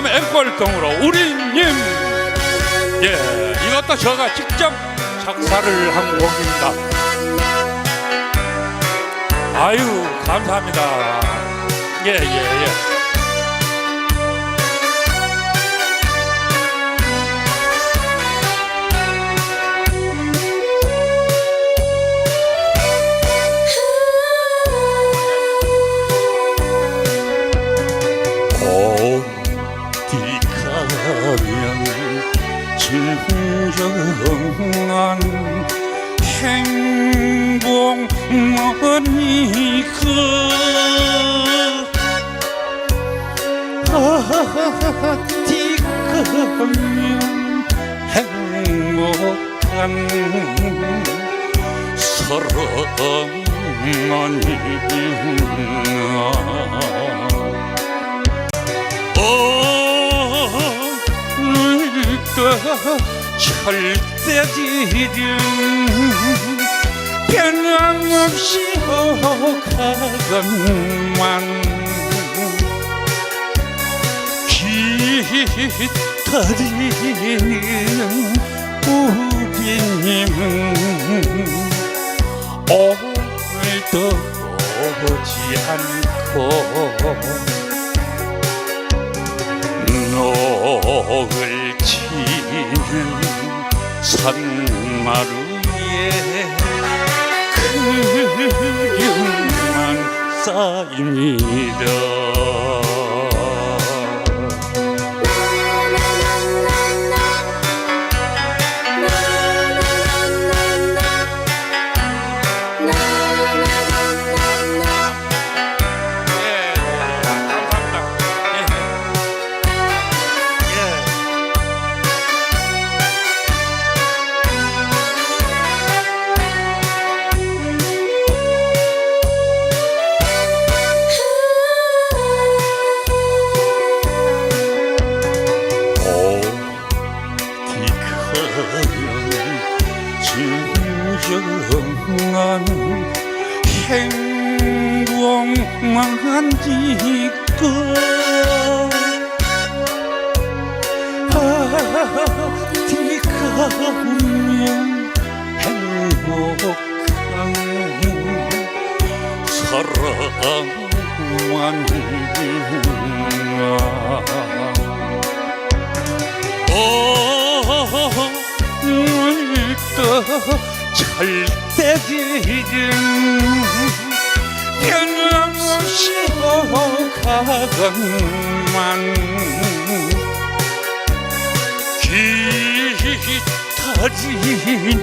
다음 앵콜동으로 우리님. 예 이것도 제가 직접 작사를 한 곡입니다. 아유 감사합니다. 예예 예, 예. 어 진정한 행복머니까 어디 가면 행복한 사랑머니까 오늘도 절대지름 변함없이 오가건만. 기다리는 우리님은 오늘도 오지 않고 치는 산마루에 그림만 쌓입니다 진정한 행복만 있고 어디 가면 행복한 사랑만 있나 오늘도 절대지름 변함없이 오가건만 기다리는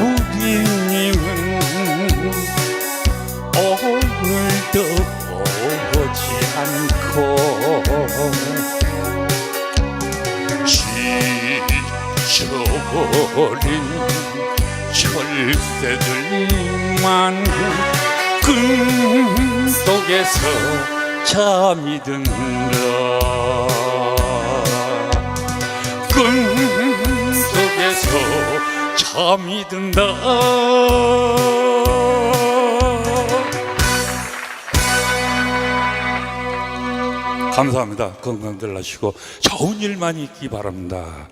우리님은 오늘도 오지 않고 지쳐버린 철새들만 금 속에서 잠이 든다. 금 속에서 잠이 든다. 감사합니다. 건강들 하시고 좋은 일만 있기 바랍니다